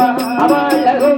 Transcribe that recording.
అమ్మ అవాళ్ళకు